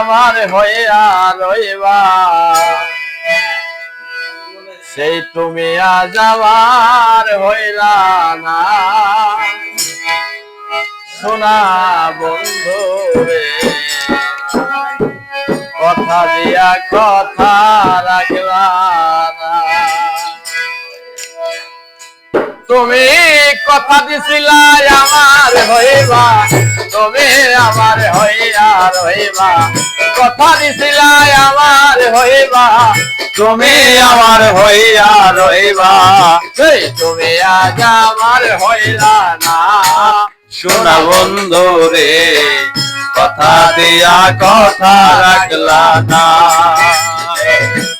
আমার হইয়া রইবা। সেই তুমি আজ আমার হইলা না। সোনা বন্ধু কথা দিয়া কথা রাখলা তুমি কথা দিছিলা আমার হইবা। তুমি আমার হইয়া রইবা কথা দিছিলা আমার হইবা। তুমি আমার হইয়া রইবা তুমি আজ আমার হইলা না। শোনা বন্ধু রে, কথা দিয়া কথা রাখলা না।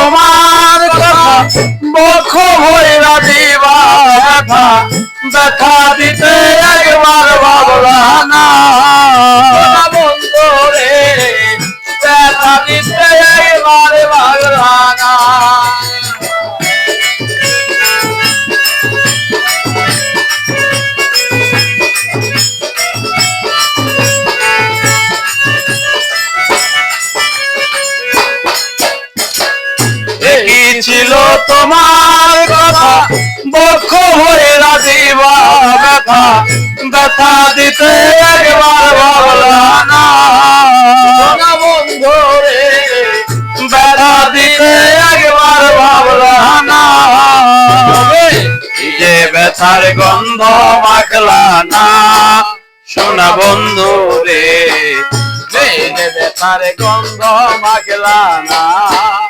তোমার কথা বক্ষ হইলা দিবা ব্যথা। ব্যথা দিতে একবার ভাবলা না। বন্ধু রে ব্যথা দিতে একবার ভাবলা না। ছিল তোমার কথা। বক্ষ হয়ে রাজিবা ব্যথা। ব্যথা দিতে একবার ভাবলা না। বন্ধু রে। ব্যথা দিতে একবার ভাবলা না। যে ব্যথার গন্ধ মাখলা না। শোনা বন্ধু রে। ব্যথার গন্ধ মাগলা না।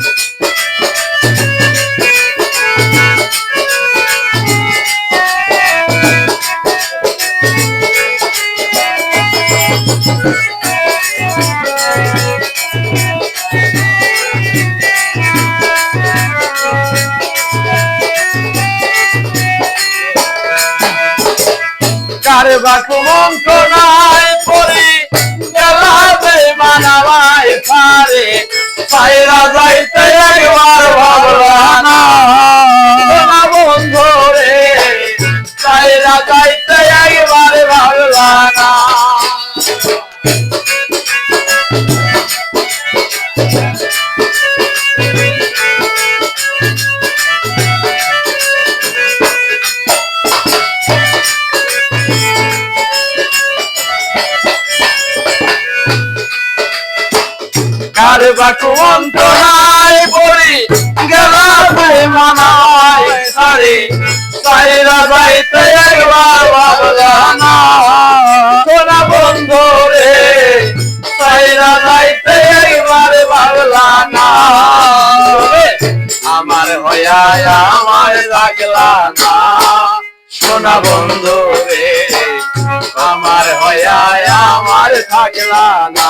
কার বাকু মন্ত্রণায় পড়ি গেলাতে মানাবাই পারে। পায়রা যাইতে একবার কার বাকু মন্ত্রণায় পড়ি গেলাতে মানাবাই পারে পায়রা যাইতে একবার ভাবলা না। সোনা বন্ধু রে পায়রা যাইতে একবার ভাবলা না। আমার হইয়া আমার লাগলা না। সোনা বন্ধু রে, আমার হইয়া আমার থাকলা না।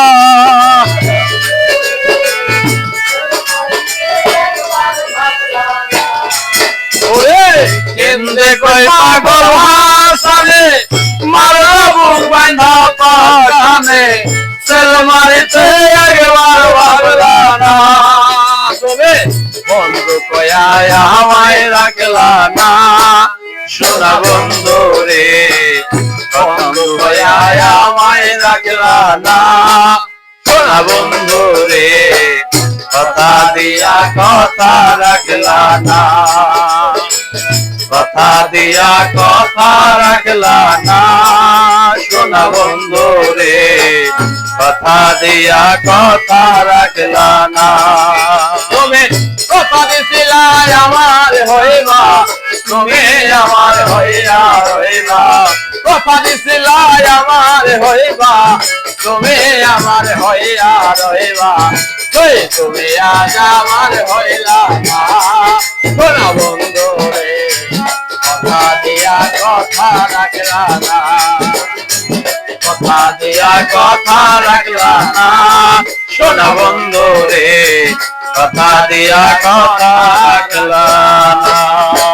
কেন্দে কয় পাগল হাসানে মারা বুক বাঁধা বন্ধু কয়া আমায় রাখলা না। সোনা বন্ধু রে, বন্ধু কয়া আমায় রাখলা না। সোনা বন্ধু রে, কথা দিয়া কথা রাখলা কথা দিয়া কথা রাখলা না, সোনা বন্ধু রে। কথা দিয়া কথা রাখলা না। তুমি কথা দিছিলা আমার হইবা, তুমি আমার হইয়া হইবা কথা দিছিলা আমার হইবা তুমি আমার হইয়া রইবা তুই তুমি আজ আমার হইলা না বন্ধু রে, কথা দিয়া কথা রাখলা না। কথা দিয়া কথা রাখলা না। শোনা বন্ধু রে, কথা দিয়া কথা রাখলা না।